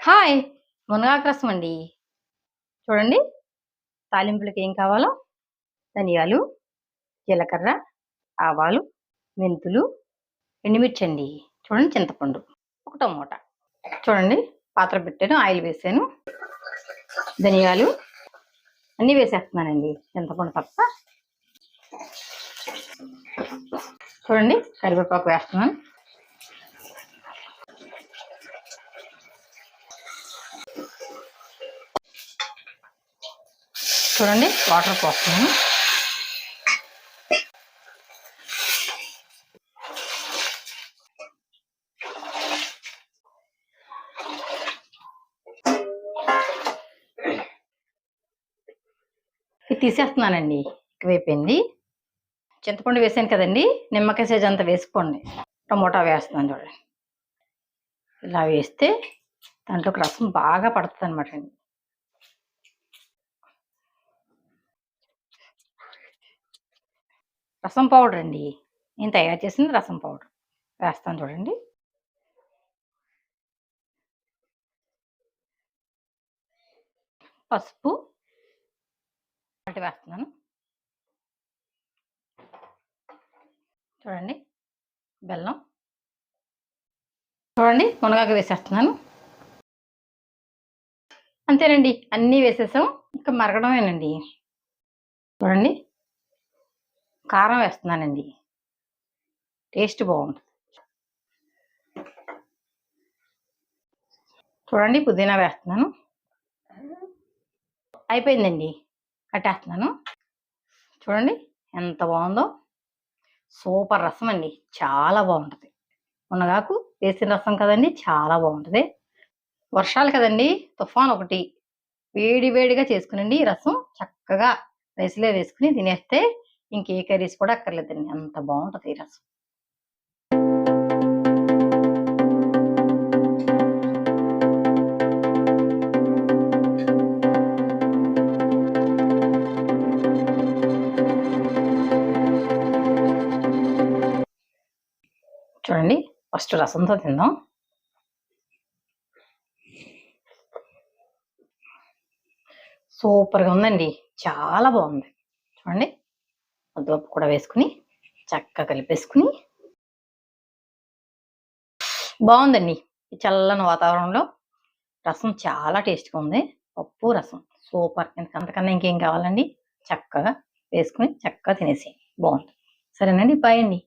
Hi! మునగాకు రసం అండి. చూడండి తాలింపులకి ఏం కావాలో? ధనియాలు జీలకర్ర ఆవాలు మెంతులు ఎండుమిర్చి అండి. చూడండి చింతపండు ఒక టమోటా. చూడండి పాత్ర పెట్టాను ఆయిల్ వేసాను. ధనియాలు అన్నీ వేసేస్తున్నానండి చింతపండు తప్ప. చూడండి కరివేపాకు వేస్తున్నాను. చూడండి వాటర్ పోస్తున్నాను ఇది తీసేస్తున్నానండి ఎక్కువైపోయింది. చింతపండు వేసాను కదండి నిమ్మకాయ సైజ్ అంతా వేసుకోండి. టమోటా వేస్తున్నాను చూడండి. ఇలా వేస్తే దాంట్లోకి రసం బాగా పడుతుంది అనమాట అండి. రసం పౌడర్ అండి. నేను తయారు చేసింది రసం పౌడర్. వేస్తాను చూడండి. పసుపు అటు వేస్తున్నాను. చూడండి. బెల్లం. చూడండి మునగాకు వేసేస్తున్నాను. అంతేనండి. అన్నీ వేసేసాం. ఇంకా మరగడమేనండి. చూడండి. కారం వేస్తున్నానండి. టేస్ట్ బాగుంటుంది. చూడండి పుదీనా వేస్తున్నాను. అయిపోయిందండి. కట్టేస్తున్నాను. చూడండి ఎంత బాగుందో. సూపర్ రసం అండి. చాలా బాగుంటుంది. మునగాకు వేసిన రసం కదండి చాలా బాగుంటుంది. వర్షాలు కదండి తుఫాన్ ఒకటి. వేడి వేడిగా చేసుకునండి రసం. చక్కగా రైస్లో వేసుకుని తినేస్తే ఇంకే కర్రీస్ కూడా అక్కర్లేదండి. అంత బాగుంటుంది ఈ రసం. చూడండి ఫస్ట్ రసంతో తిందాం. సూపర్గా ఉందండి. చాలా బాగుంది చూడండి. ముద్దపప్పు కూడా వేసుకుని చక్కగా కలిపేసుకుని బాగుందండి ఈ చల్లని వాతావరణంలో. రసం చాలా టేస్ట్గా ఉంది. పప్పు రసం సూపర్. అంతకన్నా ఇంకేం కావాలండి? చక్కగా వేసుకుని చక్కగా తినేసి బాగుంది. సరేనండి బాయ్ అండి.